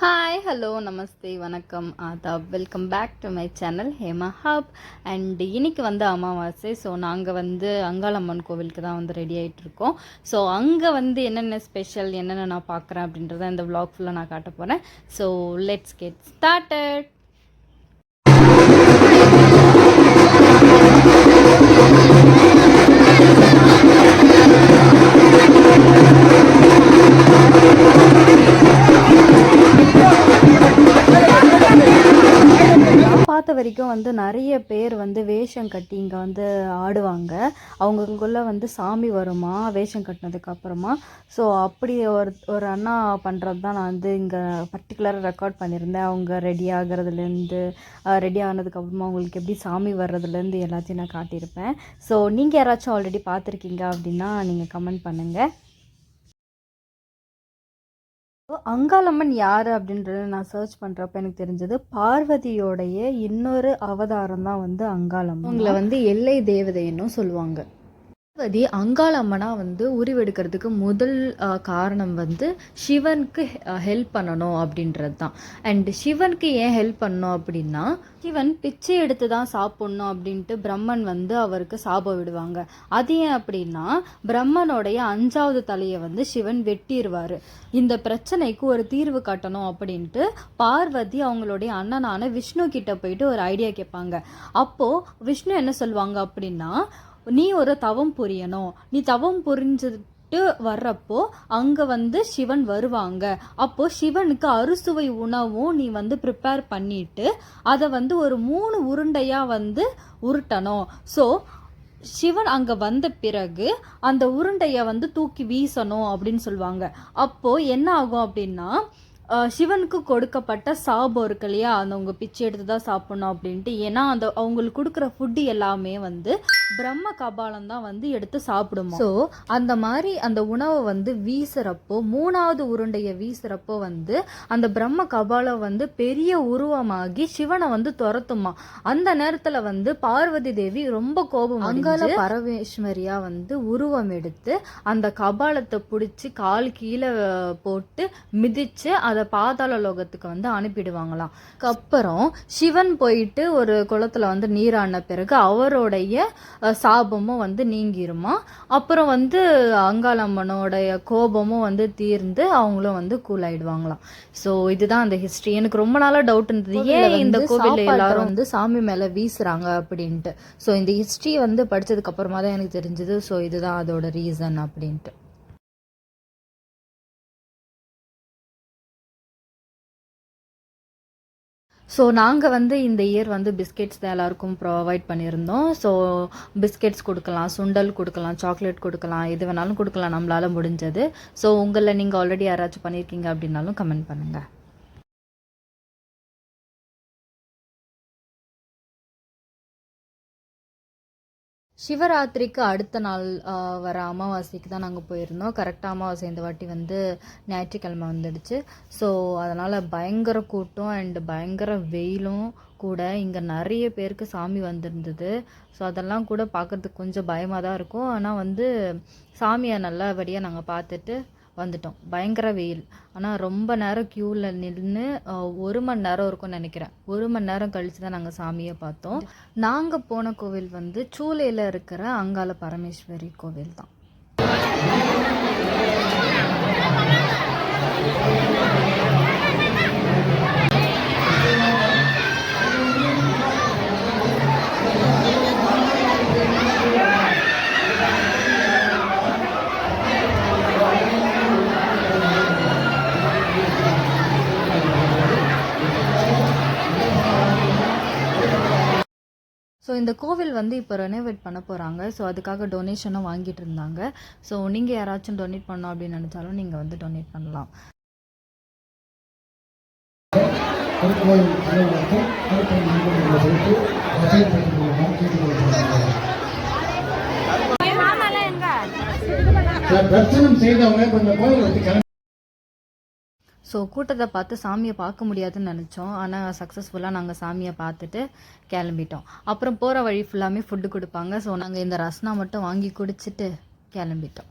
Hi hello namaste vanakkam adaab welcome back to my channel Hema hub and இன்றைக்கி வந்து அமாவாசை so நாங்கள் வந்து அங்காளம்மன் கோவிலுக்கு தான் வந்து ரெடி ஆகிட்டு இருக்கோம். ஸோ அங்கே வந்து என்னென்ன ஸ்பெஷல் என்னென்ன நான் பார்க்குறேன் அப்படின்றத இந்த விளாக் ஃபுல்லாக நான் காட்ட போகிறேன் ஸோ லெட்ஸ் கெட் ஸ்டார்டட் நான் வரைக்கும் வந்து நிறைய பேர் வந்து வேஷம் கட்டி இங்கே வந்து ஆடுவாங்க. அவங்களுக்குள்ளே வந்து சாமி வருமா? வேஷம் கட்டினதுக்கு அப்புறமா. ஸோ அப்படி ஒரு ஒரு அண்ணா பண்ணுறது தான் நான் வந்து இங்கே பர்டிகுலராக ரெக்கார்ட் பண்ணியிருந்தேன். அவங்க ரெடி ஆகிறதுலேருந்து ரெடி ஆனதுக்கப்புறமா அவங்களுக்கு எப்படி சாமி வர்றதுலேருந்து எல்லாத்தையும் நான் காட்டியிருப்பேன். ஸோ நீங்கள் யாராச்சும் ஆல்ரெடி பார்த்துருக்கீங்க அப்படின்னா நீங்கள் கமெண்ட் பண்ணுங்கள் அங்காளம்மன் யார் அப்படின்றத நான் சர்ச் பண்ணுறப்ப எனக்கு தெரிஞ்சது பார்வதியோடைய இன்னொரு அவதாரம் தான் வந்து அங்காளம்மன். அவங்கள வந்து எல்லை தேவதைன்னும் சொல்லுவாங்க. பார்வதி அங்காளம்மனா வந்து உருவெடுக்கிறதுக்கு முதல் காரணம் வந்து சிவனுக்கு ஹெல்ப் பண்ணணும் அப்படின்றது தான். அண்ட் சிவனுக்கு ஏன் ஹெல்ப் பண்ணணும் அப்படின்னா சிவன் பிச்சை எடுத்து தான் சாப்பிட்ணும் அப்படின்ட்டு பிரம்மன் வந்து அவருக்கு சாபம் விடுவாங்க. அது ஏன் அப்படின்னா பிரம்மனுடைய அஞ்சாவது தலையை வந்து சிவன் வெட்டிடுவார் இந்த பிரச்சனைக்கு ஒரு தீர்வு காட்டணும் அப்படின்ட்டு பார்வதி அவங்களுடைய அண்ணனான விஷ்ணு கிட்ட போயிட்டு ஒரு ஐடியா கேட்பாங்க. அப்போது விஷ்ணு என்ன சொல்லுவாங்க அப்படின்னா நீ ஒரு தவம் புரியணும். நீ தவம் புரிஞ்சுட்டு வர்றப்போ அங்கே வந்து சிவன் வருவாங்க. அப்போ சிவனுக்கு அறுசுவை உணவும் நீ வந்து ப்ரிப்பேர் பண்ணிட்டு அதை வந்து ஒரு மூணு உருண்டையாக வந்து உருட்டணும். ஸோ சிவன் அங்கே வந்த பிறகு அந்த உருண்டையை வந்து தூக்கி வீசணும் அப்படின்னு சொல்லுவாங்க. அப்போது என்ன ஆகும் அப்படின்னா சிவனுக்கு கொடுக்கப்பட்ட சாபம் இருக்கு இல்லையா? அந்த அவங்க பிச்சை எடுத்து தான் சாப்பிடணும் அப்படின்ட்டு. ஏன்னா அந்த அவங்களுக்கு கொடுக்குற ஃபுட்டு எல்லாமே வந்து பிரம்ம கபாலம் தான் வந்து எடுத்து சாப்பிடுமா? ஸோ அந்த மாதிரி அந்த உணவை வந்து வீசுறப்போ மூணாவது உருண்டையை வீசுறப்போ வந்து அந்த பிரம்ம கபாலம் வந்து பெரிய உருவமாகி சிவனை வந்து துரத்துமா? அந்த நேரத்துல வந்து பார்வதி தேவி ரொம்ப கோபம் அங்கால பரமேஸ்வரியா வந்து உருவம் எடுத்து அந்த கபாலத்தை பிடிச்சி கால் கீழே போட்டு மிதிச்சு அதை பாதாள லோகத்துக்கு வந்து அனுப்பிடுவாங்களாம். அப்புறம் சிவன் போயிட்டு ஒரு குளத்துல வந்து நீராடின பிறகு அவருடைய சாபமும் வந்து நீங்கிருமா? அப்புறம் வந்து அங்காளம்மனோடைய கோபமும் வந்து தீர்ந்து அவங்களும் வந்து கூல் ஆயிடுவாங்களாம் ஸோ இதுதான் அந்த ஹிஸ்டரி எனக்கு ரொம்ப நாளா டவுட் இருந்தது. ஏன் இந்த கோவில்ல எல்லாரும் வந்து சாமி மேல வீசுறாங்க அப்படின்ட்டு. ஸோ இந்த ஹிஸ்டரி வந்து படிச்சதுக்கு அப்புறமா தான் எனக்கு தெரிஞ்சது. ஸோ இதுதான் அதோட ரீசன் அப்படின்ட்டு. ஸோ நாங்கள் வந்து இந்த இயர் வந்து பிஸ்கெட்ஸ் தான் எல்லாருக்கும் ப்ரொவைட் பண்ணியிருந்தோம். ஸோ பிஸ்கெட்ஸ் கொடுக்கலாம் சுண்டல் கொடுக்கலாம் சாக்லேட் கொடுக்கலாம் எது வேணாலும் கொடுக்கலாம் நம்மளால முடிஞ்சது. ஸோ உங்களை நீங்கள் ஆல்ரெடி யாராச்சும் பண்ணியிருக்கீங்க அப்படின்னாலும் கமெண்ட் பண்ணுங்கள் சிவராத்திரிக்கு அடுத்த நாள் வர அமாவாசைக்கு தான் நாங்கள் போயிருந்தோம் கரெக்டாக அமாவாசை இந்த வாட்டி வந்து ஞாயிற்றுக்கிழமை வந்துடுச்சு. ஸோ அதனால் பயங்கர கூட்டம் அண்டு பயங்கர வெயிலும் கூட இங்கே நிறைய பேருக்கு சாமி வந்திருந்தது. ஸோ அதெல்லாம் கூட பார்க்கறதுக்கு கொஞ்சம் பயமாக தான் இருக்கும். ஆனால் வந்து சாமியை நல்லபடியாக நாங்கள் பார்த்துட்டு வந்துட்டோம். பயங்கர வெயில். ஆனால் ரொம்ப நேரம் க்யூவில் நின்று ஒரு மணி நேரம் இருக்கும்னு நினைக்கிறேன். ஒரு மணி நேரம் கழித்து தான் நாங்கள் சாமியை பார்த்தோம். நாங்கள் போன கோவில் வந்து சூலையில் இருக்கிற அங்காள பரமேஸ்வரி கோவில் தான் ஸோ இந்த கோவில் வந்து இப்போ ரெனோவேட் பண்ண போகிறாங்க ஸோ அதுக்காக டொனேஷனும் வாங்கிட்டு இருந்தாங்க. ஸோ நீங்கள் யாராச்சும் டொனேட் பண்ணோம் அப்படின்னு நினச்சாலும் நீங்கள் வந்து டொனேட் பண்ணலாம். திருக்கோயில் அலுவலகத்தில் ஸோ கூட்டத்தை பார்த்து சாமியை பார்க்க முடியாதுன்னு நினச்சோம். ஆனால் சக்ஸஸ்ஃபுல்லாக நாங்கள் சாமியை பார்த்துட்டு கிளம்பிட்டோம். அப்புறம் போகிற வழி ஃபுல்லாமே ஃபுட்டு கொடுப்பாங்க. ஸோ நாங்கள் இந்த ரஸ்னா மட்டும் வாங்கி குடிச்சிட்டு கிளம்பிட்டோம்.